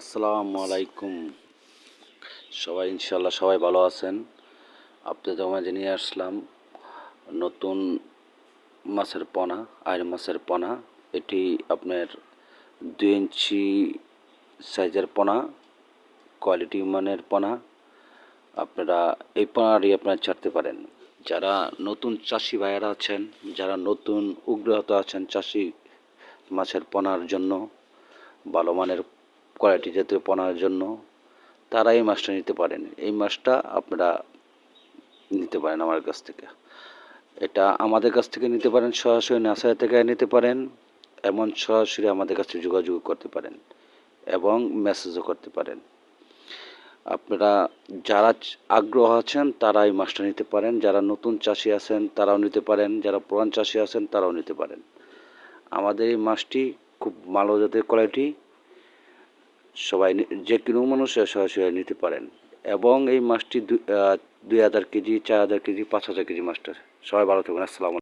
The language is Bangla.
আসসালামু আলাইকুম। সবাই ইনশাল্লাহ সবাই ভালো আছেন। আপনাদের মাঝে নিয়ে আসলাম, নতুন মাছের পোনা আইর মাছের পোনা। এটি আপনার দুই ইঞ্চি সাইজের পোনা, কোয়ালিটি মানের পোনা। আপনারা এই পোনাটি আপনারা ছাড়তে পারেন। যারা নতুন চাষি ভাইয়েরা আছেন, যারা নতুন উগ্রহত আছেন চাষি মাছের পোনার জন্য, ভালো মানের কোয়ালিটি জাতীয় পোনার জন্য তারা এই মাছটা নিতে পারেন। এই মাছটা আপনারা নিতে পারেন আমার কাছ থেকে। এটা আমাদের কাছ থেকে নিতে পারেন, সরাসরি নার্সারি থেকে নিতে পারেন, এমন সরাসরি আমাদের কাছে যোগাযোগ করতে পারেন এবং মেসেজও করতে পারেন। আপনারা যারা আগ্রহ আছেন তারা এই মাছটা নিতে পারেন, যারা নতুন চাষি আছেন তারাও নিতে পারেন, যারা পুরান চাষি আছেন তারাও নিতে পারেন। আমাদের এই মাছটি খুব ভালো জাতের কোয়ালিটি সবাই যে কোনো মানুষ সরাসরি নিতে পারেন। এবং এই মাছটি দুই হাজার কেজি, চার হাজার কেজি, পাঁচ হাজার কেজি মাছটা সবাই ভালো থাকবেন। আসসালামু